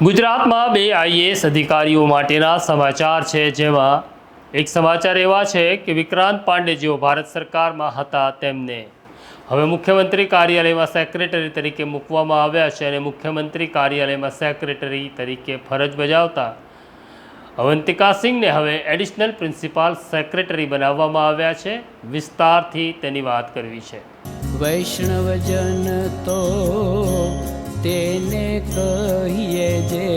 ગુજરાતમાં બે આઈએએસ અધિકારીઓ માટેના સમાચાર છે, જેમાં એક સમાચાર એવા છે કે વિક્રાંત પાંડે જેઓ ભારત સરકારમાં હતા તેમને હવે મુખ્યમંત્રી કાર્યાલયમાં સેક્રેટરી તરીકે મૂકવામાં આવ્યા છે અને મુખ્યમંત્રી કાર્યાલયમાં સેક્રેટરી તરીકે ફરજ બજાવતા અવંતિકા સિંહને હવે એડિશનલ પ્રિન્સિપાલ સેક્રેટરી બનાવવામાં આવ્યા છે. વિસ્તારથી તેની વાત કરવી છે. વૈષ્ણવજન તો તેને કહીએ જે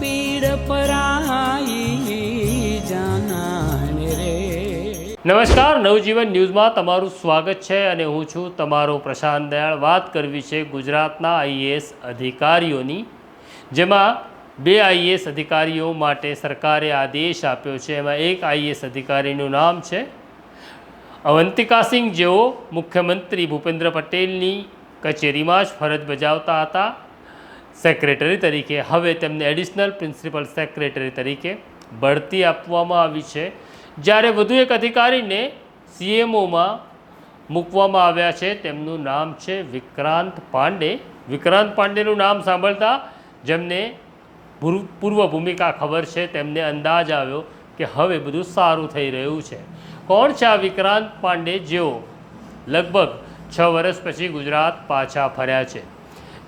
પીડ પરાઈ જાનાને રે. નમસ્કાર, નવજીવન ન્યૂઝમાં તમારું સ્વાગત છે અને હું છું તમારો પ્રશાંત દયાળ. વાત કરવી છે ગુજરાતના આઈએએસ અધિકારીઓની, જેમાં બે આઈએએસ અધિકારીઓ માટે સરકારે આદેશ આપ્યો છે. એમાં એક આઈએએસ અધિકારીનું નામ છે અવંતિકા સિંહ, જેઓ મુખ્યમંત્રી ભૂપેન્દ્ર પટેલની કચેરીમાં જ ફરજ બજાવતા હતા. સેક્રેટરી તરીકે. હવે તેમને એડિશનલ પ્રિન્સિપલ સેક્રેટરી તરીકે બઢતી આપવામાં આવી છે. જ્યારે વધુ એક અધિકારીને સીએમઓમાં મૂકવામાં આવ્યા છે, તેમનું નામ છે વિક્રાંત પાંડે. વિક્રાંત પાંડેનું નામ સાંભળતા જેમને પૂર્વ ભૂમિકા ખબર છે, તેમને અંદાજ આવ્યો કે હવે બધું સારું થઈ રહ્યું છે. કોણ છે આ વિક્રાંત પાંડે? જેઓ લગભગ છ વર્ષ પછી ગુજરાત પાછા ફર્યા છે.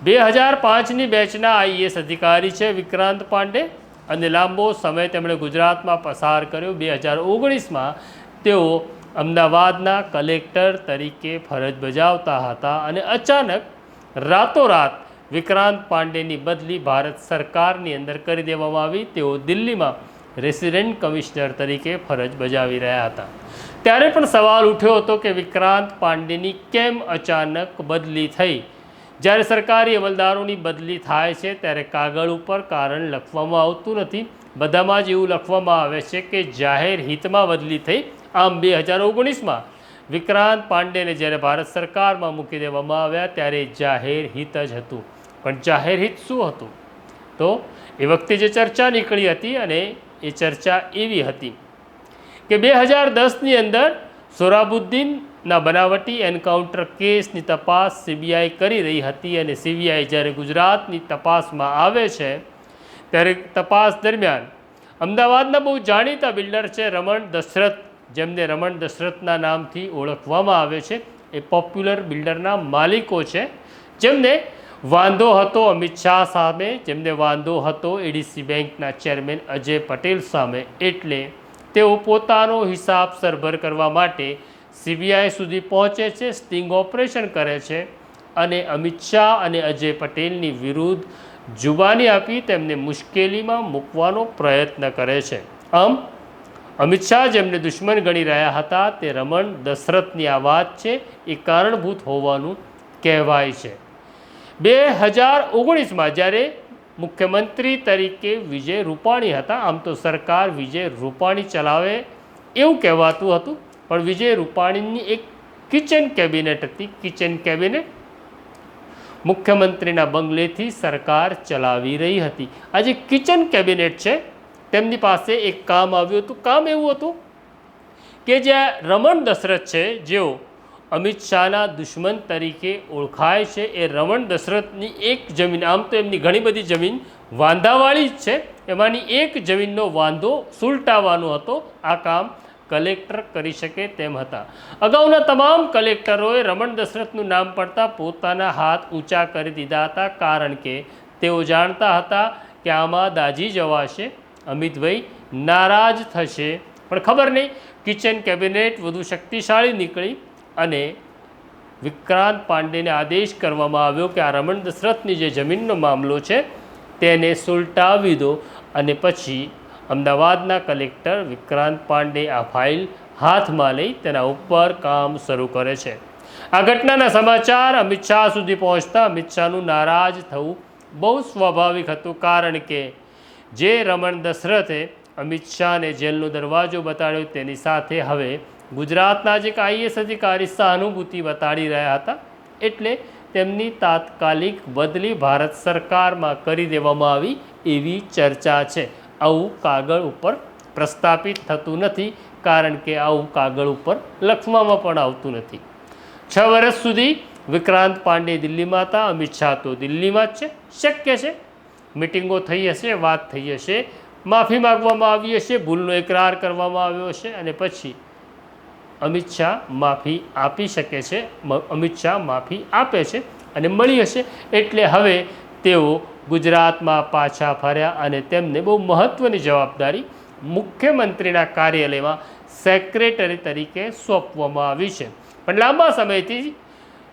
બે હજાર પાંચની બેચના આઈએએસ અધિકારી છે વિક્રાંત પાંડે અને લાંબો સમય તેમણે ગુજરાતમાં પસાર કર્યો. બે હજાર ઓગણીસમાં તેઓ અમદાવાદના કલેક્ટર તરીકે ફરજ બજાવતા હતા અને અચાનક રાતોરાત વિક્રાંત પાંડેની બદલી ભારત સરકારની અંદર કરી દેવામાં આવી. તેઓ દિલ્હીમાં રેસિડેન્ટ કમિશનર તરીકે ફરજ બજાવી રહ્યા હતા. ત્યારે પણ સવાલ ઉઠ્યો હતો કે વિક્રાંત પાંડેની કેમ અચાનક બદલી થઈ? જ્યારે સરકારી અમલદારોની બદલી થાય છે, ત્યારે કાગળ ઉપર કારણ લખવામાં આવતું નથી. બધામાં જ એવું લખવામાં આવે છે કે જાહેર હિતમાં બદલી થઈ, આમ બે હજાર ઓગણીસમાં. વિક્રાંત પાંડેને જ્યારે ભારત સરકારમાં મૂકી દેવામાં આવ્યા, ત્યારે જાહેર હિત જ હતું. પણ જાહેર હિત શું હતું? તો એ વખતે જે ચર્ચા નીકળી હતી અને એ ચર્ચા એવી હતી કે બે હજાર દસની અંદર સોરાબુદ્દીનના બનાવટી એન્કાઉન્ટર કેસની તપાસ સીબીઆઈ કરી રહી હતી અને સીબીઆઈ જ્યારે ગુજરાતની તપાસમાં આવે છે, ત્યારે તપાસ દરમિયાન અમદાવાદના બહુ જાણીતા બિલ્ડર છે રમણ દશરથ, જેમને રમણ દશરથના નામથી ઓળખવામાં આવે છે. એ પોપ્યુલર બિલ્ડરના માલિકો છે. જેમને વાંધો હતો અમિત શાહ સામે, જેમને વાંધો હતો એડીસી બેંકના ચેરમેન અજય પટેલ સામે. એટલે તેઓ પોતાનો હિસાબ સરભર કરવા માટે સીબીઆઈ સુધી પહોંચે છે, સ્ટિંગ ઓપરેશન કરે છે અને અમિત શાહ અને અજય પટેલની વિરુદ્ધ જુબાની આપી તેમને મુશ્કેલીમાં મૂકવાનો પ્રયત્ન કરે છે. આમ, અમિત શાહ જેમને દુશ્મન ગણી રહ્યા હતા, તે રમણ દશરથની આ વાત છે એ કારણભૂત હોવાનું કહેવાય છે. બે હજાર ઓગણીસમાં જ્યારે મુખ્યમંત્રી તરીકે વિજય રૂપાણી હતા. આમ તો સરકાર વિજય રૂપાણી ચલાવે એવું કહેવાતું હતું. પણ વિજય રૂપાણીની એક કિચન કેબિનેટ હતી. કિચન કેબિનેટ મુખ્યમંત્રીના બંગલેથી સરકાર ચલાવી રહી હતી. આજે કિચન કેબિનેટ છે, તેમની પાસે એક કામ આવ્યું હતું. કામ એવું હતું કે જે રમણ દશરથ છે, જેઓ અમિત શાહના દુશ્મન તરીકે ઓળખાય છે. એ રમણ દશરથની એક જમીન, આમ તો એમની ઘણી બધી જમીન વાંધાવાળી જ છે. એમાંની એક જમીનનો વાંધો સુલટાવવાનો હતો. આ કામ કલેક્ટર કરી શકે તેમ હતા. અગાઉના તમામ કલેક્ટરોએ રમણ દશરથનું નામ પડતા પોતાના હાથ ઊંચા કરી દીધા હતા, કારણ કે તેઓ જાણતા હતા કે આમાં દાજી જવાશે. અમિતભાઈ નારાજ થશે. પણ ખબર નહીં કિચન કેબિનેટ વધુ શક્તિશાળી નીકળી. અને વિક્રાંત પાંડેને આદેશ કરવામાં આવ્યો કે આ રમણ દશરથની જે જમીનનો મામલો છે તેને સુલટાવી દો અને પછી અમદાવાદના કલેક્ટર વિક્રાંત પાંડે આ ફાઇલ હાથમાં લઈ તેના ઉપર કામ શરૂ કરે છે. આ ઘટનાના સમાચાર અમિત શાહ સુધી પહોંચતા અમિત શાહનું નારાજ થવું બહુ સ્વાભાવિક હતું કારણ કે જે રમણ દશરથે અમિત શાહને જેલનો દરવાજો બતાડ્યો તેની સાથે હવે ગુજરાતના જે આઈએસ અધિકારી સહાનુભૂતિ બતાડી રહ્યા હતા એટલે તેમની તાત્કાલિક બદલી ભારત સરકારમાં કરી દેવામાં આવી એવી ચર્ચા છે. આવું કાગળ ઉપર પ્રસ્થાપિત થતું નથી કારણ કે આવું કાગળ ઉપર લખવામાં પણ આવતું નથી. છ વર્ષ સુધી વિક્રાંત પાંડે દિલ્હીમાં હતા અમિત શાહ તો દિલ્હીમાં જ છે. શક્ય છે મિટિંગો થઈ હશે, વાત થઈ હશે, માફી માગવામાં આવી હશે, ભૂલનો એકરાર કરવામાં આવ્યો હશે અને પછી અમિત શાહ માફી આપી શકે છે અમિત શાહ માફી આપે છે અને મળી હશે. એટલે હવે તેઓ ગુજરાતમાં પાછા ફર્યા અને તેમને બહુ મહત્ત્વની જવાબદારી મુખ્યમંત્રીના કાર્યાલયમાં સેક્રેટરી તરીકે સોંપવામાં આવી છે. પણ લાંબા સમયથી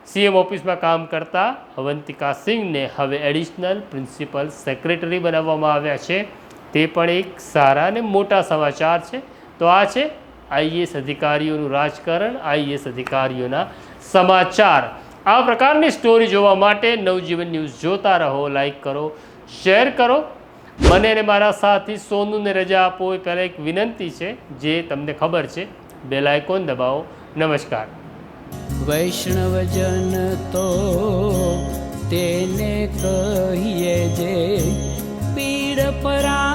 સીએમ ઓફિસમાં કામ કરતા અવંતિકા સિંહને હવે એડિશનલ પ્રિન્સિપલ સેક્રેટરી બનાવવામાં આવ્યા છે. તે પણ એક સારા અને મોટા સમાચાર છે. તો આ છે આઈએસ અધિકારીઓનું રાજકારણ આઈએસ અધિકારીઓના સમાચાર. આ પ્રકારની સ્ટોરી જોવા માટે નવજીવન ન્યૂઝ જોતા રહો લાઈક કરો શેર કરો. મને અને મારા સાથી સોનુને રજા આપો એ પહેલાં એક વિનંતી છે, જે તમને ખબર છે. બેલ આઇકોન દબાવો. નમસ્કાર. વૈષ્ણવજન તો તેને કહીએ જે પીડ પરા